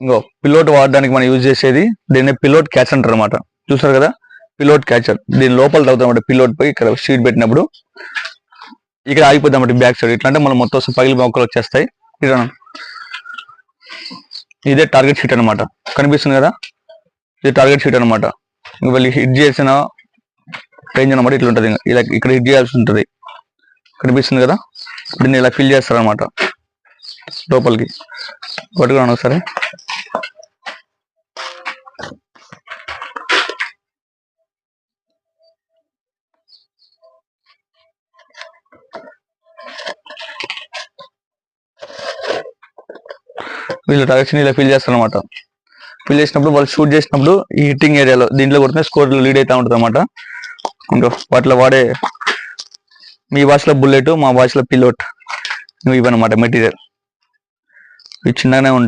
ఇంకో పిల్లోట్ వాడడానికి మనం యూజ్ చేసేది దీన్ని పిల్లోట్ క్యాచ్ అంటారు అనమాట చూసారు కదా? పిల్లోట్ క్యాచర్ దీని లోపల తగ్గుతాం అనమాట పిల్లోట్ ఇక్కడ షీట్ పెట్టినప్పుడు ఇక్కడ ఆగిపోద్ది అనమాట బ్యాక్ సైడ్ ఇట్లా అంటే మనం మొత్తం పగిలి మొక్కలు వచ్చేస్తాయి. ఇట్లా ఇదే టార్గెట్ షీట్ అన్నమాట. కనిపిస్తుంది కదా? ఇది టార్గెట్ షీట్ అన్నమాట. ఇంక వీళ్ళు హిట్ చేసిన రేంజ్ అనమాట ఇట్లా ఉంటుంది. ఇలా ఇక్కడ హిట్ చేయాల్సి ఉంటుంది. కనిపిస్తుంది కదా? దీన్ని ఇలా ఫిల్ చేస్తారనమాట లోపలికి. పట్టుకున్నాను సరే వీళ్ళు టార్గెట్స్ ఇలా ఫిల్ చేస్తారనమాట ఫిల్ చేసినప్పుడు వాళ్ళు షూట్ చేసినప్పుడు ఈ హిట్టింగ్ ఏరియాలో దీంట్లో కొడితే స్కోర్ లీడ్ అవుతా ఉంటుంది అనమాట ఇంకా వాటిలో వాడే మీ భాషలో బుల్లెట్ మా భాషలో పిల్లోట్ ఇవన్నమాట మెటీరియల్ ఇవి చిన్నగానే ఉంటాయి